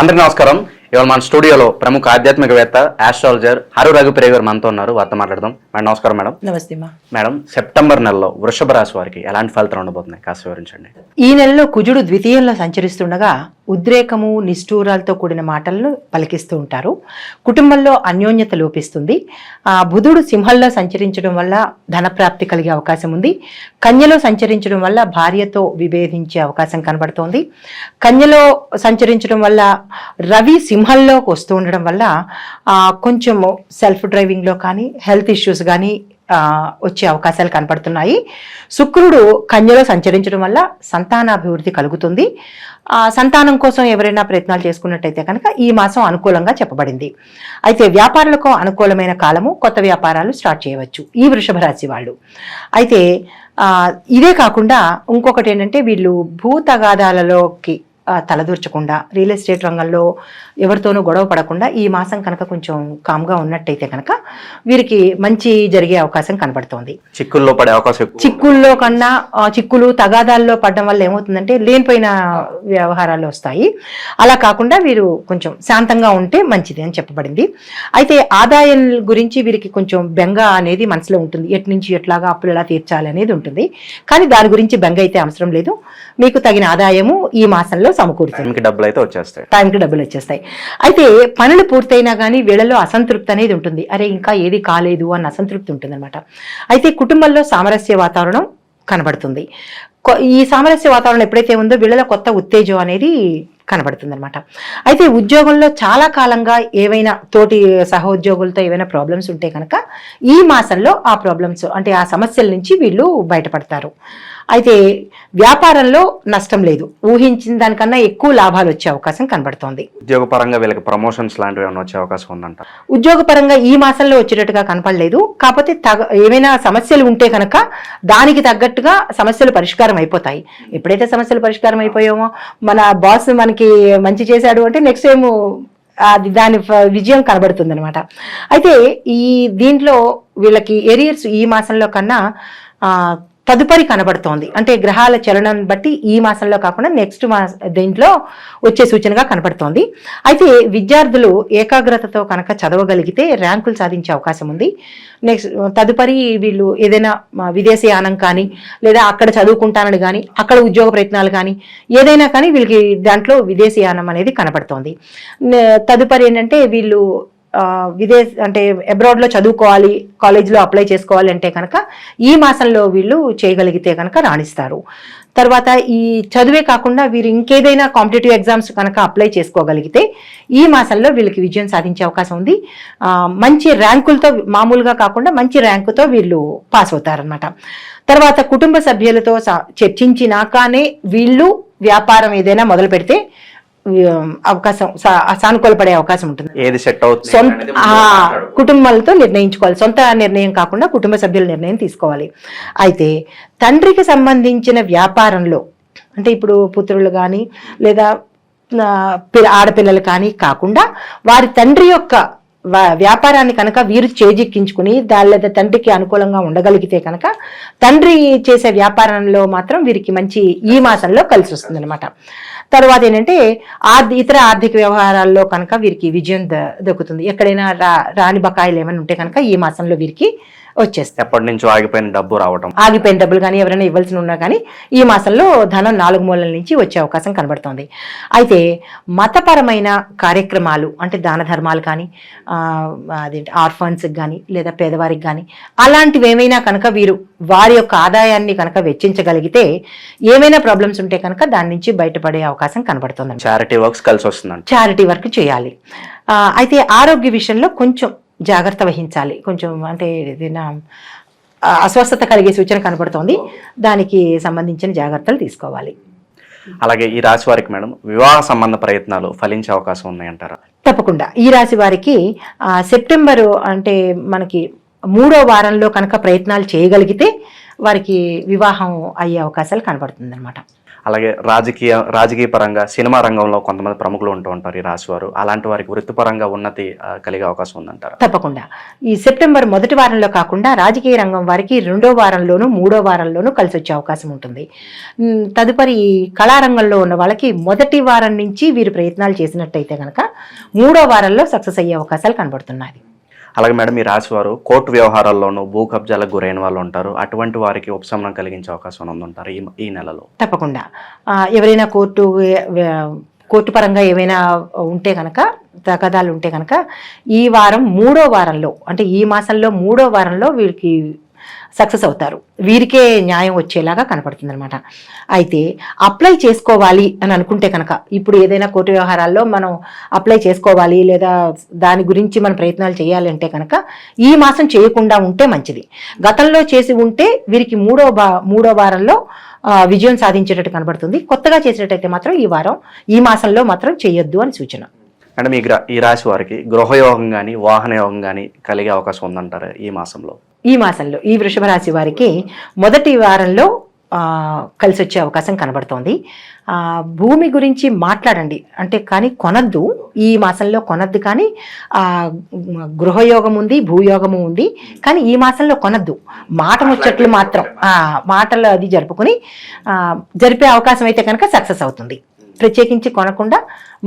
అందరికీ నమస్కారం. ఇవాళ మన స్టూడియోలో ప్రముఖ ఆధ్యాత్మికవేత్త ఆస్ట్రాలజర్ హరు రఘుప్రియ గారు మనతో ఉన్నారు. వారితో మాట్లాడదాం. మేడం నమస్కారం మేడం. నమస్తే మా మేడం సెప్టెంబర్ నెలలో వృషభ రాశి వారికి ఎలాంటి ఫలితాలు ఉండబోతున్నాయి? కాస్త వివరించండి. ఈ నెలలో కుజుడు ద్వితీయంలో సంచరిస్తుండగా ఉద్రేకము నిష్ఠూరాలతో కూడిన మాటలను పలికిస్తూ ఉంటారు. కుటుంబంలో అన్యోన్యత లోపిస్తుంది. బుధుడు సింహంలో సంచరించడం వల్ల ధనప్రాప్తి కలిగే అవకాశం ఉంది. కన్యలో సంచరించడం వల్ల భార్యతో విభేదించే అవకాశం కనబడుతోంది. కన్యలో సంచరించడం వల్ల రవి సింహంలోకి వస్తూ ఉండడం వల్ల కొంచెం కొంచెము సెల్ఫ్ డ్రైవింగ్లో కానీ హెల్త్ ఇష్యూస్ కానీ వచ్చే అవకాశాలు కనపడుతున్నాయి. శుక్రుడు కన్యలో సంచరించడం వల్ల సంతానాభివృద్ధి కలుగుతుంది. సంతానం కోసం ఎవరైనా ప్రయత్నాలు చేసుకున్నట్టయితే కనుక ఈ మాసం అనుకూలంగా చెప్పబడింది. అయితే వ్యాపారులకు అనుకూలమైన కాలము కొత్త వ్యాపారాలు స్టార్ట్ చేయవచ్చు. ఈ వృషభ రాశి వాళ్ళు. అయితే ఇదే కాకుండా ఇంకొకటి ఏంటంటే వీళ్ళు భూతగాదాలలోకి తలదూర్చకుండా రియల్ ఎస్టేట్ రంగంలో ఎవరితోనూ గొడవ పడకుండా ఈ మాసం కనుక కొంచెం కామ్గా ఉన్నట్టయితే కనుక వీరికి మంచి జరిగే అవకాశం కనబడుతోంది. చిక్కుల్లో పడే అవకాశం చిక్కుల్లో కన్నా చిక్కులు తగాదాల్లో పడడం వల్ల ఏమవుతుందంటే లేనిపోయిన వ్యవహారాలు వస్తాయి. అలా కాకుండా వీరు కొంచెం శాంతంగా ఉంటే మంచిది అని చెప్పబడింది. అయితే ఆదాయం గురించి వీరికి కొంచెం బెంగ అనేది మనసులో ఉంటుంది. ఎటు నుంచి ఎట్లాగా అప్పులు ఎలా తీర్చాలి అనేది ఉంటుంది. కానీ దాని గురించి బెంగ అయితే అవసరం లేదు. మీకు తగిన ఆదాయము ఈ మాసంలో సమకూరుతుంది. డబ్బులు అయితే వచ్చేస్తాయి. టైంకి డబ్బులు వచ్చేస్తాయి. అయితే పనులు పూర్తయినా కానీ వీళ్ళలో అసంతృప్తి అనేది ఉంటుంది. అరే ఇంకా ఏది కాలేదు అన్న అసంతృప్తి ఉంటుందన్నమాట. అయితే కుటుంబంలో సామరస్య వాతావరణం కనబడుతుంది. ఈ సామరస్య వాతావరణం ఎప్పుడైతే ఉందో వీళ్ళలో కొత్త ఉత్తేజం అనేది కనబడుతుంది అనమాట అయితే ఉద్యోగంలో చాలా కాలంగా ఏవైనా తోటి సహోద్యోగులతో ఏవైనా ప్రాబ్లమ్స్ ఉంటే కనుక ఈ మాసంలో ఆ ప్రాబ్లమ్స్ అంటే ఆ సమస్యల నుంచి వీళ్ళు బయటపడతారు. అయితే వ్యాపారంలో నష్టం లేదు. ఊహించిన దానికన్నా ఎక్కువ లాభాలు వచ్చే అవకాశం కనబడుతోంది. ఉద్యోగపరంగా వీళ్ళకి ప్రమోషన్స్ లాంటివి ఏమైనా వచ్చే అవకాశం ఉందంట? ఉద్యోగపరంగా ఈ మాసంలో వచ్చేటట్టుగా కనపడలేదు. కాకపోతే తగ ఏమైనా సమస్యలు ఉంటే కనుక దానికి తగ్గట్టుగా సమస్యలు పరిష్కారం అయిపోతాయి. ఎప్పుడైతే సమస్యలు పరిష్కారం అయిపోయామో మన బాస్ మనకి మంచి చేశాడు అంటే నెక్స్ట్ టైం అది దాని విజయం కనబడుతుంది అనమాట అయితే ఈ దీంట్లో వీళ్ళకి ఎరియర్స్ ఈ మాసంలో కన్నా తదుపరి కనబడుతోంది. అంటే గ్రహాల చలనం బట్టి ఈ మాసంలో కాకుండా నెక్స్ట్ మాస దీంట్లో వచ్చే సూచనగా కనబడుతోంది. అయితే విద్యార్థులు ఏకాగ్రతతో కనుక చదవగలిగితే ర్యాంకులు సాధించే అవకాశం ఉంది. నెక్స్ట్ తదుపరి వీళ్ళు ఏదైనా విదేశీయానం కానీ లేదా అక్కడ చదువుకుంటానని కానీ అక్కడ ఉద్యోగ ప్రయత్నాలు కానీ ఏదైనా కానీ వీళ్ళకి దాంట్లో విదేశీయానం అనేది కనబడుతోంది. తదుపరి ఏంటంటే వీళ్ళు విదేశ అంటే అబ్రాడ్లో చదువుకోవాలి కాలేజ్లో అప్లై చేసుకోవాలి అంటే కనుక ఈ మాసంలో వీళ్ళు చేయగలిగితే కనుక రాణిస్తారు. తర్వాత ఈ చదువే కాకుండా వీరు ఇంకేదైనా కాంపిటేటివ్ ఎగ్జామ్స్ కనుక అప్లై చేసుకోగలిగితే ఈ మాసంలో వీళ్ళకి విజయం సాధించే అవకాశం ఉంది. మంచి ర్యాంకులతో మామూలుగా కాకుండా మంచి ర్యాంకుతో వీళ్ళు పాస్ అవుతారనమాట తర్వాత కుటుంబ సభ్యులతో స- చర్చించినాకనే వీళ్ళు వ్యాపారం ఏదైనా మొదలు పెడితే అవకాశం సా- సానుకూలపడే అవకాశం ఉంటుంది. ఏది సెట్ అవుతుంది సొంత. కుటుంబాలతో నిర్ణయించుకోవాలి. సొంత నిర్ణయం కాకుండా కుటుంబ సభ్యుల నిర్ణయం తీసుకోవాలి. అయితే తండ్రికి సంబంధించిన వ్యాపారంలో అంటే ఇప్పుడు పుత్రులు కానీ లేదా ఆడపిల్లలు కానీ కాకుండా వారి తండ్రి యొక్క వ్యాపారాన్ని కనుక వీరు చేజిక్కించుకుని దాని లేదా తండ్రికి అనుకూలంగా ఉండగలిగితే కనుక తండ్రి చేసే వ్యాపారంలో మాత్రం వీరికి మంచి ఈ మాసంలో కలిసి వస్తుంది అనమాట తర్వాత ఏంటంటే ఇతర ఆర్థిక వ్యవహారాల్లో కనుక వీరికి విజయం ద- దక్కుతుంది. ఎక్కడైనా రా రాని బకాయిలు ఏమైనా ఉంటే కనుక ఈ మాసంలో వీరికి వచ్చేస్తాయి. ఎప్పటి నుంచో ఆగిపోయిన డబ్బు రావటం? ఆగిపోయిన డబ్బులు కానీ ఎవరైనా ఇవ్వాల్సి ఉన్నా కానీ ఈ మాసంలో ధనం నాలుగు మూలల నుంచి వచ్చే అవకాశం కనబడుతోంది. అయితే మతపరమైన కార్యక్రమాలు అంటే దాన ధర్మాలు కానీ అదేంటి ఆర్ఫన్స్కి కానీ లేదా పేదవారికి కానీ అలాంటివి ఏమైనా కనుక వీరు వారి యొక్క ఆదాయాన్ని కనుక వెచ్చించగలిగితే ఏమైనా ప్రాబ్లమ్స్ ఉంటే కనుక దాని నుంచి బయటపడే అవకాశం కనబడుతుంది చారిటీ వర్క్స్ కలిసి వస్తుందంట. చారిటీ వర్క్ చేయాలి. అయితే ఆరోగ్య విషయంలో కొంచెం జాగ్రత్త వహించాలి. కొంచెం అంటే ఏదైనా అస్వస్థత కలిగే సూచన కనబడుతోంది. దానికి సంబంధించిన జాగ్రత్తలు తీసుకోవాలి. అలాగే ఈ రాశి వారికి మేడం వివాహ సంబంధ ప్రయత్నాలు ఫలించే అవకాశం ఉన్నాయంటారా? తప్పకుండా. ఈ రాశి వారికి సెప్టెంబరు అంటే మనకి మూడో వారంలో కనుక ప్రయత్నాలు చేయగలిగితే వారికి వివాహం అయ్యే అవకాశాలు కనబడుతుంది అలాగే రాజకీయ రాజకీయ పరంగా సినిమా రంగంలో కొంతమంది ప్రముఖులు ఉంటూ ఉంటారు ఈ రాశి వారు అలాంటి వారికి వృత్తిపరంగా ఉన్నతి కలిగే అవకాశం ఉందంటారు? తప్పకుండా. ఈ సెప్టెంబర్ మొదటి వారంలో కాకుండా రాజకీయ రంగం వారికి రెండో వారంలోనూ మూడో వారంలోనూ కలిసి వచ్చే అవకాశం ఉంటుంది. తదుపరి కళారంగంలో ఉన్న వాళ్ళకి మొదటి వారం నుంచి వీరు ప్రయత్నాలు చేసినట్టయితే కనుక మూడో వారంలో సక్సెస్ అయ్యే అవకాశాలు కనబడుతున్నాయి. అలాగే మేడం ఈ రాశివారు కోర్టు వ్యవహారాల్లోనూ భూ కబ్జాలకు గురైన వాళ్ళు ఉంటారు. అటువంటి వారికి ఉపశమనం కలిగించే అవకాశం ఉందంటారు ఈ ఈ నెలలో. తప్పకుండా. ఎవరైనా కోర్టు కోర్టు పరంగా ఏమైనా ఉంటే కనుక తగాదాలు ఉంటే కనుక ఈ వారం మూడో వారంలో అంటే ఈ మాసంలో మూడో వారంలో వీరికి సక్సెస్ అవుతారు. వీరికే న్యాయం వచ్చేలాగా కనపడుతుంది అనమాట అయితే అప్లై చేసుకోవాలి అని అనుకుంటే కనుక ఇప్పుడు ఏదైనా కోర్టు వ్యవహారాల్లో మనం అప్లై చేసుకోవాలి లేదా దాని గురించి మనం ప్రయత్నాలు చేయాలి అంటే కనుక ఈ మాసం చేయకుండా ఉంటే మంచిది. గతంలో చేసి ఉంటే వీరికి మూడో బా మూడో వారంలో విజయం సాధించేటట్టు కనబడుతుంది. కొత్తగా చేసేటట్టయితే మాత్రం ఈ వారం ఈ మాసంలో మాత్రం చేయొద్దు అని సూచన. మేడం ఈ గ్రా ఈ రాశి వారికి గృహయోగం కానీ వాహన యోగం కానీ కలిగే అవకాశం ఉందంటారు ఈ మాసంలో? ఈ మాసంలో ఈ వృషభ రాశి వారికి మొదటి వారంలో కలిసి వచ్చే అవకాశం కనబడుతోంది. భూమి గురించి మాట్లాడండి. అంటే కానీ కొనద్దు. ఈ మాసంలో కొనద్దు కానీ గృహయోగం ఉంది భూయోగము ఉంది. కానీ ఈ మాసంలో కొనద్దు. మాట ముచ్చట్లు మాత్రం మాటలు అది జరుపుకుని జరిపే అవకాశం అయితే కనుక సక్సెస్ అవుతుంది. ప్రత్యేకించి కొనకుండా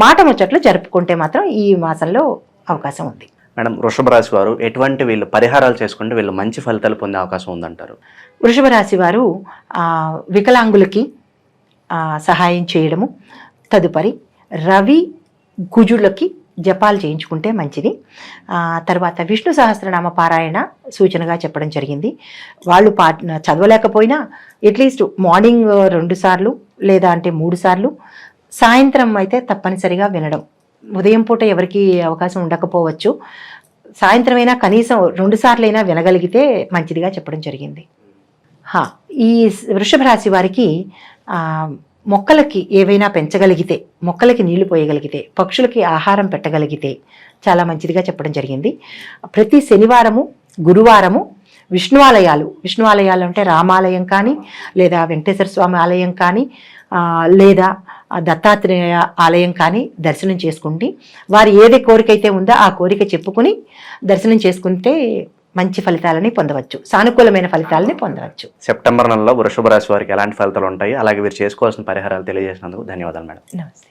మాట ముచ్చట్లు జరుపుకుంటే మాత్రం ఈ మాసంలో అవకాశం ఉంది. మేడం వృషభ రాశి వారు ఎటువంటి వీళ్ళు పరిహారాలు చేసుకుంటే వీళ్ళు మంచి ఫలితాలు పొందే అవకాశం ఉందంటారు? వృషభ రాశి వారు వికలాంగులకి సహాయం చేయడము తదుపరి రవి కుజులకి జపాలు చేయించుకుంటే మంచిది. తర్వాత విష్ణు సహస్రనామ పారాయణ సూచనగా చెప్పడం జరిగింది. వాళ్ళు పా చదవలేకపోయినా అట్లీస్ట్ మార్నింగ్ రెండు సార్లు లేదా అంటే మూడు సార్లు సాయంత్రం అయితే తప్పనిసరిగా వినడం ఉదయం పూట ఎవరికి అవకాశం ఉండకపోవచ్చు. సాయంత్రమైనా కనీసం రెండు సార్లైనా వినగలిగితే మంచిదిగా చెప్పడం జరిగింది. హా, ఈ వృషభ రాశి వారికి మొక్కలకి ఏవైనా పెంచగలిగితే మొక్కలకి నీళ్ళు పోయగలిగితే పక్షులకి ఆహారం పెట్టగలిగితే చాలా మంచిదిగా చెప్పడం జరిగింది. ప్రతి శనివారము గురువారము విష్ణు ఆలయాలు విష్ణు ఆలయాలు అంటే రామాలయం కానీ లేదా వెంకటేశ్వర స్వామి ఆలయం కానీ లేదా దత్తాత్రేయ ఆలయం కానీ దర్శనం చేసుకుంటే వారి ఏదే కోరిక అయితే ఉందో ఆ కోరిక చెప్పుకుని దర్శనం చేసుకుంటే మంచి ఫలితాలని పొందవచ్చు. సానుకూలమైన ఫలితాలని పొందవచ్చు. సెప్టెంబర్ నెలలో వృషభ రాశి వారికి ఎలాంటి ఫలితాలు ఉంటాయి? అలాగే వీరు చేసుకోవాల్సిన పరిహారాలు తెలియజేసినందుకు ధన్యవాదాలు మేడం. నమస్తే.